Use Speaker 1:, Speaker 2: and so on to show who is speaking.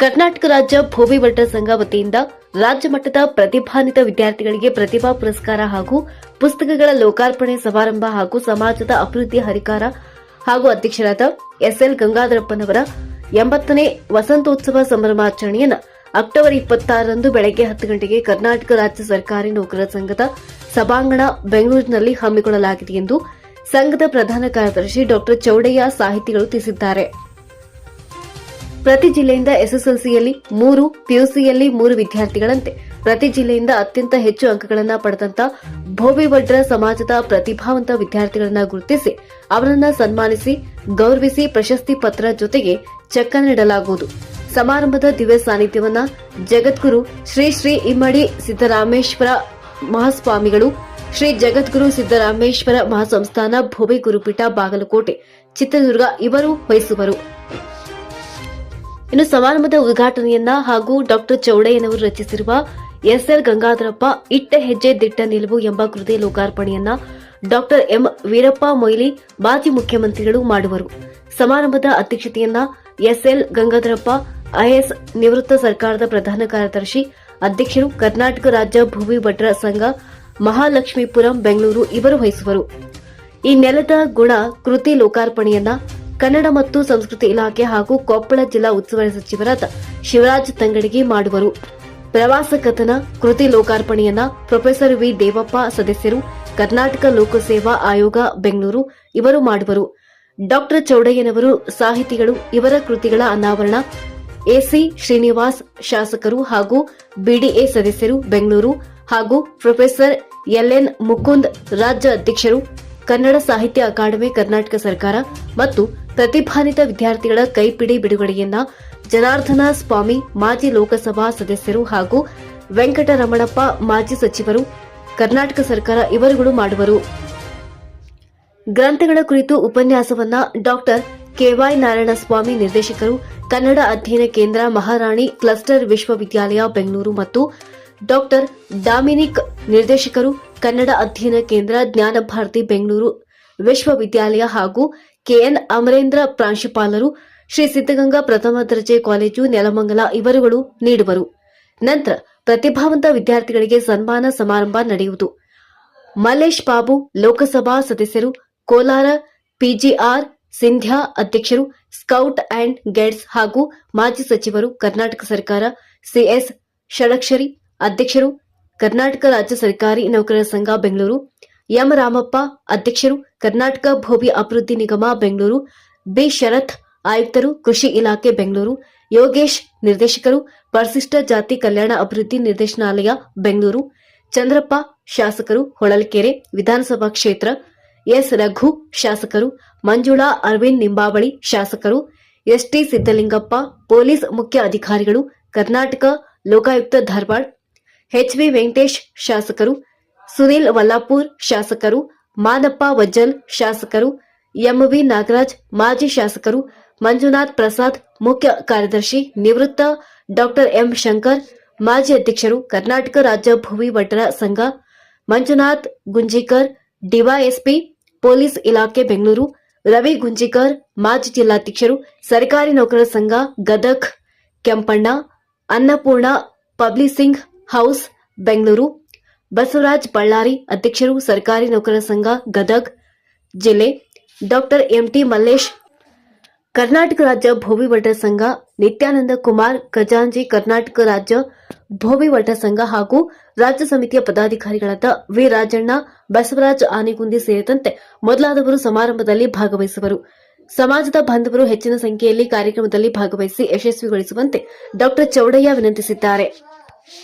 Speaker 1: ಕರ್ನಾಟಕ ರಾಜ್ಯ ಭೋವಿ ಭಟ್ಟ ಸಂಘ ವತಿಯಿಂದ ರಾಜ್ಯ ಮಟ್ಟದ ಪ್ರತಿಭಾನ್ವಿತ ವಿದ್ಯಾರ್ಥಿಗಳಿಗೆ ಪ್ರತಿಭಾ ಪುರಸ್ಕಾರ ಹಾಗೂ ಪುಸ್ತಕಗಳ ಲೋಕಾರ್ಪಣೆ ಸಮಾರಂಭ ಹಾಗೂ ಸಮಾಜದ ಅಭಿವೃದ್ಧಿ ಹರಿಕಾರ ಹಾಗೂ ಅಧ್ಯಕ್ಷರಾದ ಎಸ್ಎಲ್ ಗಂಗಾಧರಪ್ಪನವರ ಎಂಬತ್ತನೇ ವಸಂತೋತ್ಸವ ಸಂಭ್ರಮಾಚರಣೆಯನ್ನು ಅಕ್ಟೋಬರ್ ಇಪ್ಪತ್ತಾರರಂದು ಬೆಳಗ್ಗೆ ಹತ್ತು ಗಂಟೆಗೆ ಕರ್ನಾಟಕ ರಾಜ್ಯ ಸರ್ಕಾರಿ ನೌಕರರ ಸಂಘದ ಸಭಾಂಗಣ ಬೆಂಗಳೂರಿನಲ್ಲಿ ಹಮ್ಮಿಕೊಳ್ಳಲಾಗಿದೆ ಎಂದು ಸಂಘದ ಪ್ರಧಾನ ಕಾರ್ಯದರ್ಶಿ ಡಾ ಚೌಡಯ್ಯ ಸಾಹಿತಿಗಳು ತಿಳಿಸಿದ್ದಾರೆ. ಪ್ರತಿ ಜಿಲ್ಲೆಯಿಂದ ಎಸ್ಎಸ್ಎಲ್ಸಿಯಲ್ಲಿ ಮೂರು, ಪಿಯುಸಿಯಲ್ಲಿ ಮೂರು ವಿದ್ಯಾರ್ಥಿಗಳಂತೆ ಪ್ರತಿ ಜಿಲ್ಲೆಯಿಂದ ಅತ್ಯಂತ ಹೆಚ್ಚು ಅಂಕಗಳನ್ನು ಪಡೆದಂತ ಭೋವಿ ವಡ್ರ ಸಮಾಜದ ಪ್ರತಿಭಾವಂತ ವಿದ್ಯಾರ್ಥಿಗಳನ್ನ ಗುರುತಿಸಿ ಅವರನ್ನ ಸನ್ಮಾನಿಸಿ, ಗೌರವಿಸಿ ಪ್ರಶಸ್ತಿ ಪತ್ರ ಜೊತೆಗೆ ಚೆಕ್ ನೀಡಲಾಗುವುದು ಸಮಾರಂಭದ ದಿವ್ಯ ಸಾನ್ನಿಧ್ಯವನ್ನ ಜಗದ್ಗುರು ಶ್ರೀ ಶ್ರೀ ಇಮ್ಮಡಿ ಸಿದ್ದರಾಮೇಶ್ವರ ಮಹಾಸ್ವಾಮಿಗಳು, ಶ್ರೀ ಜಗದ್ಗುರು ಸಿದ್ದರಾಮೇಶ್ವರ ಮಹಾಸಂಸ್ಥಾನ ಭೋವಿ ಗುರುಪೀಠ ಬಾಗಲಕೋಟೆ, ಚಿತ್ರದುರ್ಗ ಇವರು ವಹಿಸುವರು. ಇನ್ನು ಸಮಾರಂಭದ ಉದ್ಘಾಟನೆಯನ್ನ ಹಾಗೂ ಡಾಕ್ಟರ್ ಚೌಡಯ್ಯನವರು ರಚಿಸಿರುವ ಎಸ್ಎಲ್ ಗಂಗಾಧರಪ್ಪ ಇಟ್ಟ ಹೆಜ್ಜೆ ದಿಟ್ಟ ನಿಲುವು ಎಂಬ ಕೃತಿ ಲೋಕಾರ್ಪಣೆಯನ್ನ ಡಾಕ್ಟರ್ ಎಂ ವೀರಪ್ಪ ಮೊಯ್ಲಿ ಮಾಜಿ ಮುಖ್ಯಮಂತ್ರಿಗಳು ಮಾಡುವರು. ಸಮಾರಂಭದ ಅಧ್ಯಕ್ಷತೆಯನ್ನ ಎಸ್ಎಲ್ ಗಂಗಾಧರಪ್ಪ ಐಎಸ್ ನಿವೃತ್ತ ಸರ್ಕಾರದ ಪ್ರಧಾನ ಕಾರ್ಯದರ್ಶಿ, ಅಧ್ಯಕ್ಷರು ಕರ್ನಾಟಕ ರಾಜ್ಯ ಭೂಮಿ ಭಟ್ರ ಸಂಘ, ಮಹಾಲಕ್ಷ್ಮೀಪುರಂ, ಬೆಂಗಳೂರು ಇವರು ವಹಿಸುವರು. ಈ ನೆಲದ ಗುಣ ಕೃತಿ ಲೋಕಾರ್ಪಣೆಯನ್ನ ಕನ್ನಡ ಮತ್ತು ಸಂಸ್ಕೃತಿ ಇಲಾಖೆ ಹಾಗೂ ಕೊಪ್ಪಳ ಜಿಲ್ಲಾ ಉಸ್ತುವಾರಿ ಸಚಿವರಾದ ಶಿವರಾಜ್ ತಂಗಡಿಗೆ ಮಾಡುವರು. ಪ್ರವಾಸ ಕಥನ, ಕೃತಿ ಲೋಕಾರ್ಪಣೆಯನ್ನ ಪ್ರೊಫೆಸರ್ ವಿ ದೇವಪ್ಪ ಸದಸ್ಯರು, ಕರ್ನಾಟಕ ಲೋಕಸೇವಾ ಆಯೋಗ ಬೆಂಗಳೂರು ಇವರು ಮಾಡುವರು. ಡಾಕ್ಟರ್ ಚೌಡಯ್ಯನವರು ಸಾಹಿತಿಗಳು, ಇವರ ಕೃತಿಗಳ ಅನಾವರಣ ಎಸಿ ಶ್ರೀನಿವಾಸ್ ಶಾಸಕರು ಹಾಗೂ ಬಿಡಿಎ ಸದಸ್ಯರು ಬೆಂಗಳೂರು ಹಾಗೂ ಪ್ರೊಫೆಸರ್ ಎಲ್ಎನ್ ಮುಕುಂದ್ ರಾಜ್ಯ ಅಧ್ಯಕ್ಷರು ಕನ್ನಡ ಸಾಹಿತ್ಯ ಅಕಾಡೆಮಿ ಕರ್ನಾಟಕ ಸರ್ಕಾರ ಮತ್ತು ಪ್ರತಿಭಾನ್ವಿತ ವಿದ್ಯಾರ್ಥಿಗಳ ಕೈಪಿಡಿ ಬಿಡುಗಡೆಯನ್ನ ಜನಾರ್ದನ ಸ್ವಾಮಿ, ಮಾಜಿ ಲೋಕಸಭಾ ಸದಸ್ಯರು ಹಾಗೂ ವೆಂಕಟರಮಣಪ್ಪ, ಮಾಜಿ ಸಚಿವರು, ಕರ್ನಾಟಕ ಸರ್ಕಾರ ಇವರುಗಳು ಮಾಡುವರು. ಗ್ರಂಥಗಳ ಕುರಿತು ಉಪನ್ಯಾಸವನ್ನ ಡಾಕ್ಟರ್ ಕೆವೈ ನಾರಾಯಣಸ್ವಾಮಿ ನಿರ್ದೇಶಕರು, ಕನ್ನಡ ಅಧ್ಯಯನ ಕೇಂದ್ರ ಮಹಾರಾಣಿ ಕ್ಲಸ್ಟರ್ ವಿಶ್ವವಿದ್ಯಾಲಯ ಬೆಂಗಳೂರು ಮತ್ತು ಡಾಕ್ಟರ್ ಡಾಮಿನಿಕ್ ನಿರ್ದೇಶಕರು, ಕನ್ನಡ ಅಧ್ಯಯನ ಕೇಂದ್ರ ಜ್ಞಾನಭಾರತಿ ಬೆಂಗಳೂರು ವಿಶ್ವವಿದ್ಯಾಲಯ ಹಾಗೂ ಕೆಎನ್ ಅಮರೇಂದ್ರ ಪ್ರಾಂಶುಪಾಲರು, ಶ್ರೀ ಸಿದ್ದಗಂಗಾ ಪ್ರಥಮ ದರ್ಜೆ ಕಾಲೇಜು, ನೆಲಮಂಗಲ ಇವರುಗಳು ನೀಡುವರು. ನಂತರ ಪ್ರತಿಭಾವಂತ ವಿದ್ಯಾರ್ಥಿಗಳಿಗೆ ಸನ್ಮಾನ ಸಮಾರಂಭ ನಡೆಯುವುದು. ಮಲ್ಲೇಶ್ ಬಾಬು, ಲೋಕಸಭಾ ಸದಸ್ಯರು, ಕೋಲಾರ ಪಿಜಿಆರ್ ಸಿಂಧ್ಯಾ ಅಧ್ಯಕ್ಷರು, ಸ್ಕೌಟ್ ಅಂಡ್ ಗೈಡ್ಸ್ ಹಾಗೂ ಮಾಜಿ ಸಚಿವರು, ಕರ್ನಾಟಕ ಸರ್ಕಾರ ಸಿಎಸ್ ಷಡಕ್ಷರಿ ಅಧ್ಯಕ್ಷರು, ಕರ್ನಾಟಕ ರಾಜ್ಯ ಸರ್ಕಾರಿ ನೌಕರರ ಸಂಘ ಬೆಂಗಳೂರು ಎಂ ರಾಮಪ್ಪ ಅಧ್ಯಕ್ಷರು ಕರ್ನಾಟಕ ಭೂಮಿ ಅಭಿವೃದ್ಧಿ ನಿಗಮ ಬೆಂಗಳೂರು, ಬಿ. ಶರತ್ ಆಯುಕ್ತರು ಕೃಷಿ ಇಲಾಖೆ ಬೆಂಗಳೂರು, ಯೋಗೇಶ್ ನಿರ್ದೇಶಕರು ಪರಿಶಿಷ್ಟ ಜಾತಿ ಕಲ್ಯಾಣ ಅಭಿವೃದ್ಧಿ ನಿರ್ದೇಶನಾಲಯ ಬೆಂಗಳೂರು, ಚಂದ್ರಪ್ಪ ಶಾಸಕರು ಹೊಳಲ್ಕೆರೆ ವಿಧಾನಸಭಾ ಕ್ಷೇತ್ರ, ಎಸ್. ರಘು ಶಾಸಕರು, ಮಂಜುಳಾ ಅರವಿಂದ್ ನಿಂಬಾವಳಿ ಶಾಸಕರು ಎಸ್ಟಿ ಸಿದ್ದಲಿಂಗಪ್ಪ ಪೊಲೀಸ್ ಮುಖ್ಯ ಅಧಿಕಾರಿಗಳು, ಕರ್ನಾಟಕ ಲೋಕಾಯುಕ್ತ ಧಾರವಾಡ ಎಚ್ವಿ ವೆಂಕಟೇಶ್ ಶಾಸಕರು ಸುನೀಲ್ ವಲ್ಲಾಪುರ್ ಶಾಸಕರು, ಮಾನಪ್ಪ ವಜ್ಜಲ್ ಶಾಸಕರು, ಎಂವಿ ನಾಗರಾಜ್ ಮಾಜಿ ಶಾಸಕರು, ಮಂಜುನಾಥ್ ಪ್ರಸಾದ್ ಮುಖ್ಯ ಕಾರ್ಯದರ್ಶಿ, ನಿವೃತ್ತ ಡಾಕ್ಟರ್ ಎಂ ಶಂಕರ್, ಮಾಜಿ ಅಧ್ಯಕ್ಷರು ಕರ್ನಾಟಕ ರಾಜ್ಯ ಭೂಮಿ ವಟರ ಸಂಘ, ಮಂಜುನಾಥ್ ಗುಂಜಿಕರ್, ಡಿವೈಎಸ್ಪಿ, ಪೊಲೀಸ್ ಇಲಾಖೆ ಬೆಂಗಳೂರು, ರವಿ ಗುಂಜಿಕರ್, ಮಾಜಿ ಜಿಲ್ಲಾಧ್ಯಕ್ಷರು, ಸರ್ಕಾರಿ ನೌಕರರ ಸಂಘ, ಗದಗ್, ಕೆಂಪಣ್ಣ, ಅನ್ನಪೂರ್ಣ ಪಬ್ಲಿಸಿಂಗ್ ಹೌಸ್, ಬೆಂಗಳೂರು ಬಸವರಾಜ್ ಬಳ್ಳಾರಿ ಅಧ್ಯಕ್ಷರು ಸರ್ಕಾರಿ ನೌಕರರ ಸಂಘ ಗದಗ್ ಜಿಲ್ಲೆ ಡಾಕ್ಟರ್ ಎಂಟಿ ಮಲ್ಲೇಶ್, ಕರ್ನಾಟಕ ರಾಜ್ಯ ಭೋವಿ ವಟ ಸಂಘ ನಿತ್ಯಾನಂದ ಕುಮಾರ್ ಖಜಾಂಜಿ ಕರ್ನಾಟಕ ರಾಜ್ಯ ಭೋವಿ ವಟ ಸಂಘ ಹಾಗೂ ರಾಜ್ಯ ಸಮಿತಿಯ ಪದಾಧಿಕಾರಿಗಳಾದ ವಿ ರಾಜಣ್ಣ ಬಸವರಾಜ್ ಆನೆಗುಂದಿ ಸೇರಿದಂತೆ ಮೊದಲಾದವರು ಸಮಾರಂಭದಲ್ಲಿ ಭಾಗವಹಿಸುವರು. ಸಮಾಜದ ಬಾಂಧವರು ಹೆಚ್ಚಿನ ಸಂಖ್ಯೆಯಲ್ಲಿ ಕಾರ್ಯಕ್ರಮದಲ್ಲಿ ಭಾಗವಹಿಸಿ ಯಶಸ್ವಿಗೊಳಿಸುವಂತೆ ಡಾಕ್ಟರ್ ಚೌಡಯ್ಯ ವಿನಂತಿಸಿದ್ದಾರೆ.